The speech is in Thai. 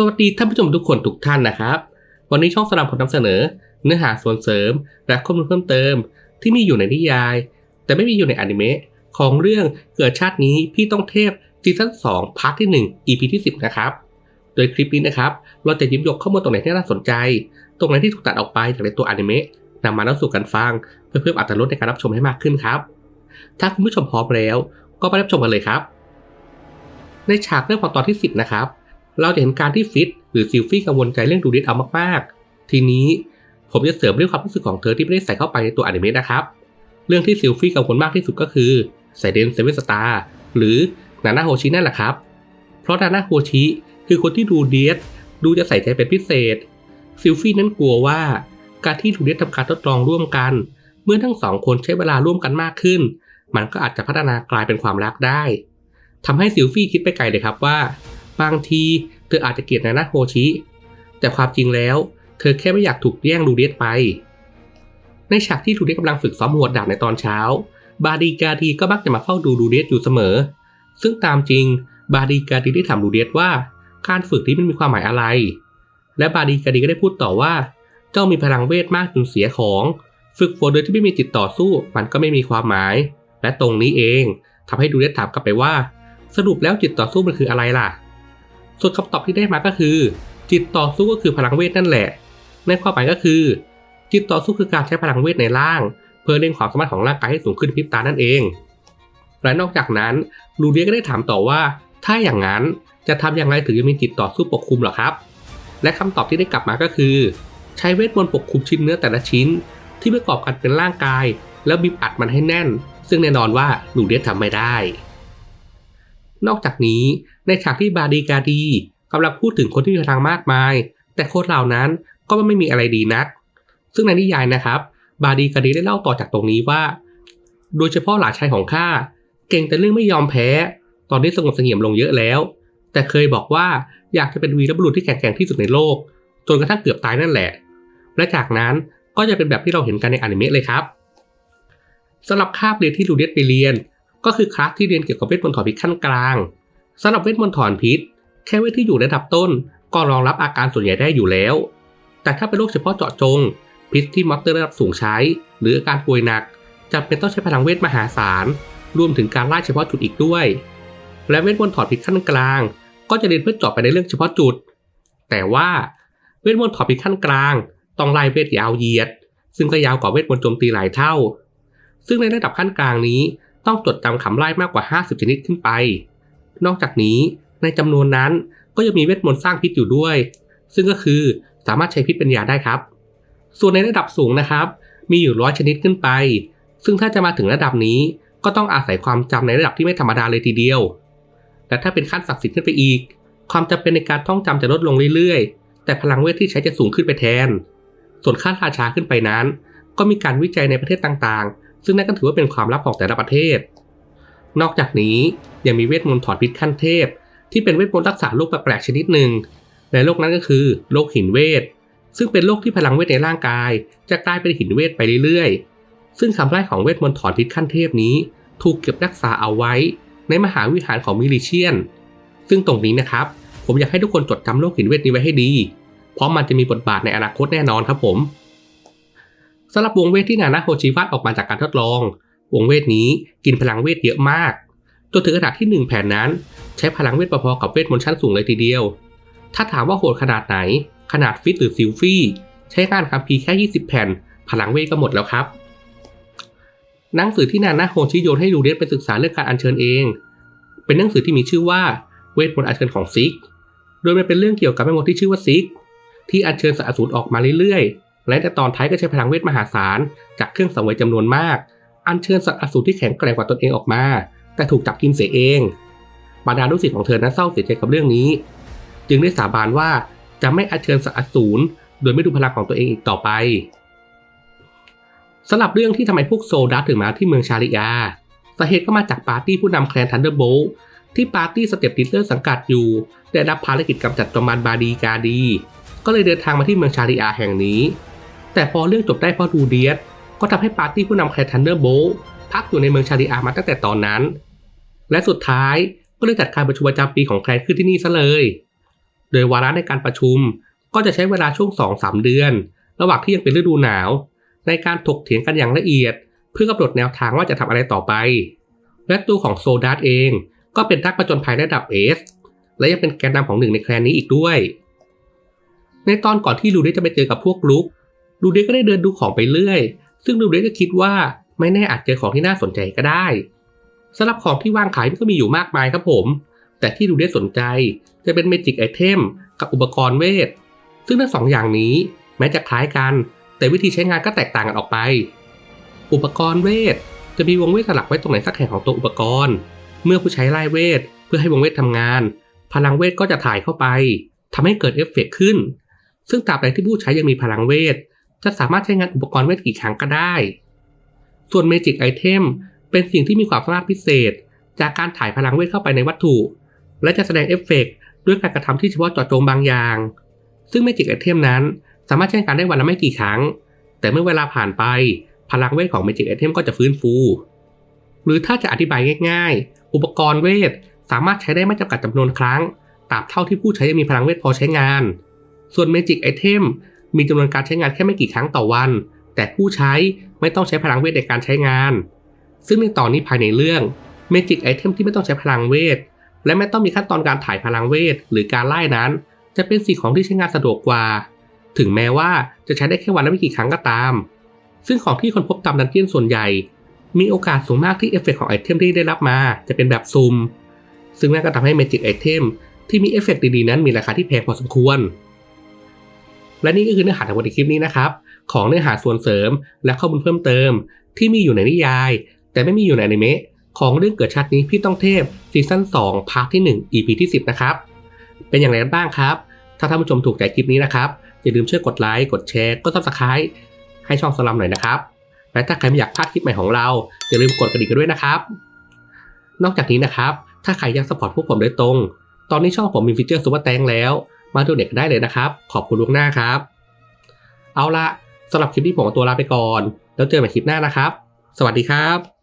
สวัสดีท่านผู้ชมทุกคนทุกท่านนะครับ วันนี้ช่องสลัมผลนำเสนอ เนื้อหาส่วนเสริม และข้อมูลเพิ่มเติม ที่มีอยู่ในนิยาย แต่ไม่มีอยู่ในอนิเมะของเรื่องเกิดชาตินี้พี่ต้องเทพซีซั่น2พาร์ทที่ 1 EP ที่ 10 นะครับ โดยคลิปนี้นะครับ เราจะหยิบยกข้อมูลตรงไหนที่น่าสนใจ ตรงไหนที่ถูกตัดออกไปจากในตัวอนิเมะนำมาเล่าสู่กันฟัง เพื่อเพิ่มอรรถรสในการรับชมให้มากขึ้นครับ ถ้าคุณผู้ชมพร้อมแล้ว ก็ไปรับชมกันเลยครับ ในฉากเรื่องของตอนที่ 10 นะครับ เราจะเห็นการที่ฟิตหรือซิลฟี่กังวลใจเรื่องดูดิสเอามากๆ ทีนี้ผมจะเสริมเรื่องความรู้สึกของเธอที่ไม่ได้ใส่เข้าไปในตัวอนิเมะนะครับ เรื่องที่ซิลฟี่กังวลมากที่สุดก็คือไซเดนเซเว่นสตาร์หรือนานาโฮชินั่นแหละครับ เพราะนานาโฮชิคือคนที่ดูเดียสดูจะใส่ใจเป็นพิเศษ ซิลฟี่นั้นกลัวว่าการที่ดูเดียสทำการทดลองร่วมกัน เมื่อทั้งสองคนใช้เวลาร่วมกันมากขึ้น มันก็อาจจะพัฒนากลายเป็นความรักได้ทำให้ซิลฟี่คิดไปไกลเลยครับว่า บางทีเธออาจจะเกลียดนานาโฮชิ แต่ความจริงแล้ว เธอแค่ไม่อยากถูกแย่งดูเดียสไป ในฉากที่ดูเดียสกำลังฝึกซ้อมหัวดาบในตอนเช้า บาดีกาดีก็มักจะมาเฝ้าดูดูเดียสอยู่เสมอ ซึ่งตามจริงบาดีกาดีได้ถามดูเดียสว่า การฝึกนี้มันมีความหมายอะไร และบาดีกาดีก็ได้พูดต่อว่า เจ้ามีพลังเวทมากจนเสียของฝึกฝนโดยที่ไม่มีจิตต่อสู้มันก็ไม่มีความหมาย และตรงนี้เองทำให้ดูเดียสถามกลับไปว่า สรุปแล้วจิตต่อสู้มันคืออะไรล่ะ ส่วนคำตอบที่ได้มาก็คือ จิตต่อสู้ก็คือพลังเวทนั่นแหละ ในความหมายก็คือ จิตต่อสู้คือการใช้พลังเวทในร่าง เพื่อเร่งความสามารถของร่างกายให้สูงขึ้นพริบตานั่นเอง และนอกจากนั้นลูเดียก็ได้ถามต่อว่า ถ้าอย่างนั้นจะทำอย่างไรถึงจะมีจิตต่อสู้ปกคลุมหรอครับ และคำตอบที่ได้กลับมาก็คือ ใช้เวทมนต์ปกคลุมชิ้นเนื้อแต่ละชิ้น ที่ประกอบกันเป็นร่างกาย แล้วบีบอัดมันให้แน่น ซึ่งแน่นอนว่าลูเดียทำไม่ได้ นอกจากนี้ในฉากที่บาดีกาดีกำลังพูดถึงคนที่มีพลังมากมาย แต่คนเหล่านั้นก็ไม่มีอะไรดีนัก ซึ่งในนิยายนะครับ บาดีกาดีได้เล่าต่อจากตรงนี้ว่า โดยเฉพาะหลานชายของข้าเก่งแต่เรื่องไม่ยอมแพ้ ตอนนี้สงบเสงี่ยมลงเยอะแล้ว แต่เคยบอกว่าอยากจะเป็นวีรบุรุษที่แข็งแกร่งที่สุดในโลก จนกระทั่งเกือบตายนั่นแหละ และจากนั้นก็จะเป็นแบบที่เราเห็นกันในอนิเมะเลยครับสำหรับคาบเรียนที่ลูเดียสไปเรียน ก็คือคลาสที่เรียนเกี่ยวกับเวทมนต์ถอนพิษขั้นกลางสำหรับเวทมนต์ถอนพิษ แค่เวทที่อยู่ระดับต้น ก็รองรับอาการส่วนใหญ่ได้อยู่แล้ว แต่ถ้าเป็นโรคเฉพาะเจาะจง พิษที่มอสเตอร์ระดับสูงใช้ หรืออาการป่วยหนักจำเป็นต้องใช้พลังเวทมหาศาลรวมถึงการไล่เฉพาะจุดอีกด้วย และเวทมนต์ถอดพิษขั้นกลาง ก็จะเรียนเพื่อจาะไปในเรื่องเฉพาะจุด แต่ว่าเวทมนต์ถอดพิษขั้นกลาง ต้องไล่เวทยาวเหยียด ซึ่งก็ยาวกว่าเวทมนต์โจมตีหลายเท่า ซึ่งในระดับขั้นกลางนี้ ต้องจดจำคำไล่มากกว่า 50 ชนิดขึ้นไป นอกจากนี้ในจำนวนนั้นก็ยังมีเวทมนต์สร้างพิษอยู่ด้วย ซึ่งก็คือสามารถใช้พิษเป็นยาได้ครับ ส่วนในระดับสูงนะครับ มีอยู่ร้อยชนิดขึ้นไป ซึ่งถ้าจะมาถึงระดับนี้ก็ต้องอาศัยความจำในระดับที่ไม่ธรรมดาเลยทีเดียว และถ้าเป็นขั้นศักดิ์สิทธิ์ขึ้นไปอีก ความจำเป็นในการท่องจำจะลดลงเรื่อยๆ แต่พลังเวทที่ใช้จะสูงขึ้นไปแทน ส่วนขั้นราชาขึ้นไปนั้น ก็มีการวิจัยในประเทศต่างๆ ซึ่งนั่นก็ถือว่าเป็นความลับของแต่ละประเทศ นอกจากนี้ยังมีเวทมนต์ถอดพิษขั้นเทพ ที่เป็นเวทมนต์รักษาโรคแปลกๆชนิดหนึ่งและโรคนั้นก็คือโรคหินเวท ซึ่งเป็นโรคที่พลังเวทในร่างกาย จะกลายเป็นหินเวทไปเรื่อยๆ ซึ่งคำไล่ของเวทมนต์ถอนพิษขั้นเทพนี้ ถูกเก็บรักษาเอาไว้ ในมหาวิหารของมิลิเชียน ซึ่งตรงนี้นะครับ ผมอยากให้ทุกคนจดจำโรคหินเวทนี้ไว้ให้ดี เพราะมันจะมีบทบาทในอนาคตแน่นอนครับผม สำหรับวงเวทที่นานาโฮชิวาดออกมาจากการทดลอง วงเวทนี้กินพลังเวทเยอะมาก จนถึงขนาดที่ 1 แผ่นนั้น ใช้พลังเวทพอๆกับเวทมนต์ชั้นสูงเลยทีเดียว ถ้าถามว่าโหดขนาดไหน ขนาดฟิตหรือซิลฟี่ ใช้งานคัมภีร์แค่ 20 แผ่น พลังเวทก็หมดแล้วครับ หนังสือที่นานาโฮชิโยนให้ลูเดสไปศึกษาเรื่องการอัญเชิญเอง เป็นหนังสือที่มีชื่อว่าเวทมนต์อัญเชิญของซิก โดยมันเป็นเรื่องเกี่ยวกับแม่มดที่ชื่อว่าซิกที่อัญเชิญสัตว์อสูรออกมาเรื่อยๆ และในตอนท้ายก็ใช้พลังเวทมหาศาลจากเครื่องสังเวยจำนวนมาก อัญเชิญสัตว์อสูรที่แข็งแกร่งกว่าตนเองออกมา แต่ถูกจับกินเสียเอง บรรดาลูกศิษย์ของเธอนั้นเศร้าเสียใจกับเรื่องนี้ จึงได้สาบานว่าจะไม่อัญเชิญสัตว์อสูรโดยไม่ดูพลังของตัวเองอีกต่อไปสำหรับเรื่องที่ทำไมพวกโซดัสถึงมาที่เมืองชาริยาสาเหตุก็มาจากปาร์ตี้ผู้นำแคลนทันเดอร์โบลที่ปาร์ตี้สเต็ปดิเลอร์สังกัดอยู่ ได้รับภารกิจกำจัดจอมานบาดีกาดี ก็เลยเดินทางมาที่เมืองชาริยาแห่งนี้ แต่พอเรื่องจบได้เพราะดูเดียสก็ทำให้ปาร์ตี้ผู้นำแคนทันเดอร์โบลพักอยู่ในเมืองชาริยามาตั้งแต่ตอนนั้น และสุดท้ายก็เลยจัดการประชุมประจำปีของแคลนขึ้นที่นี่ซะเลย โดยวาระในการประชุมก็จะใช้เวลาช่วง 2-3 เดือน ระหว่างที่ยังเป็นฤดูหนาว ในการถกเถียงกันอย่างละเอียด เพื่อกำหนดแนวทางว่าจะทำอะไรต่อไป และตัวของโซดัสเองก็เป็นนักประจนภัยระดับเอสและยังเป็นแกนนำของหนึ่งในแคลนนี้อีกด้วย ในตอนก่อนที่ลูเดจะไปเจอกับพวกลุก ลูเดก็ได้เดินดูของไปเรื่อย ซึ่งลูเดก็คิดว่าไม่แน่อาจเจอของที่น่าสนใจก็ได้สำหรับของที่วางขายมันก็มีอยู่มากมายครับผม แต่ที่ลูเดสนใจจะเป็นเมจิกไอเทมกับอุปกรณ์เวท ซึ่งทั้งสองอย่างนี้แม้จะคล้ายกัน แต่วิธีใช้งานก็แตกต่างกันออกไป อุปกรณ์เวท จะมีวงเวทสลักไว้ตรงไหนสักแห่งของตัวอุปกรณ์ เมื่อผู้ใช้ไล่เวท เพื่อให้วงเวททำงาน พลังเวทก็จะถ่ายเข้าไปทำให้เกิดเอฟเฟกต์ขึ้น ซึ่งตราบใดที่ผู้ใช้ยังมีพลังเวท จะสามารถใช้งานอุปกรณ์เวทกี่ครั้งก็ได้ ส่วนเมจิกไอเทมเป็นสิ่งที่มีความสามารถพิเศษ จากการถ่ายพลังเวทเข้าไปในวัตถุ และจะแสดงเอฟเฟกต์ด้วยการกระทำที่เฉพาะเจาะจงบางอย่าง ซึ่งเมจิกไอเทมนั้น สามารถใช้การได้วันละไม่กี่ครั้ง แต่เมื่อเวลาผ่านไปพลังเวทของเมจิกไอเทมก็จะฟื้นฟู หรือถ้าจะอธิบายง่าย ๆ อุปกรณ์เวทสามารถใช้ได้ไม่จำกัดจำนวนครั้งตราบเท่าที่ผู้ใช้ยังมีพลังเวทพอใช้งาน ส่วนเมจิกไอเทม มีจำนวนการใช้งานแค่ไม่กี่ครั้งต่อวัน แต่ผู้ใช้ไม่ต้องใช้พลังเวทในการใช้งาน ซึ่งในตอนนี้ภายในเรื่องเมจิกไอเทมที่ไม่ต้องใช้พลังเวท และไม่ต้องมีขั้นตอนการถ่ายพลังเวท หรือการไล่นั้น จะเป็นสิ่งของที่ใช้งานสะดวกกว่า ถึงแม้ว่าจะใช้ได้แค่วันละไม่กี่ครั้งก็ตาม ซึ่งของที่คนพบตามดันเจียนส่วนใหญ่ มีโอกาสสูงมากที่เอฟเฟกต์ของไอเทมที่ได้รับมา จะเป็นแบบซุ่มซึ่งนั่นก็ทำให้เมจิกไอเทมที่มีเอฟเฟกต์ดีๆนั้นมีราคาที่แพงพอสมควร และนี่ก็คือเนื้อหาทั้งหมดในคลิปนี้นะครับ ของเนื้อหาส่วนเสริม และข้อมูลเพิ่มเติม ที่มีอยู่ในนิยาย แต่ไม่มีอยู่ในอนิเมะของเรื่องเกิดชาตินี้พี่ต้องเทพซีซั่น2พาร์ทที่ 1 EP ที่ 10 นะครับ เป็นอย่างไรกันบ้างครับ ถ้าท่านผู้ชมถูกใจคลิปนี้นะครับ อย่าลืมช่วยกดไลค์ กดแชร์ กด subscribe ให้ช่องสลัมหน่อยนะครับ และถ้าใครไม่อยากพลาดคลิปใหม่ของเรา อย่าลืมกดกระดิ่งกันด้วยนะครับ นอกจากนี้นะครับ ถ้าใครอยากสปอร์ตพวกผมโดยตรง ตอนนี้ช่องผมมีฟีเจอร์ซูเปอร์แตงแล้ว มาดูเด็กได้เลยนะครับ ขอบคุณล่วงหน้าครับ เอาละสำหรับคลิปนี้ผมขอตัวลาไปก่อน แล้วเจอกันใหม่คลิปหน้านะครับ สวัสดีครับ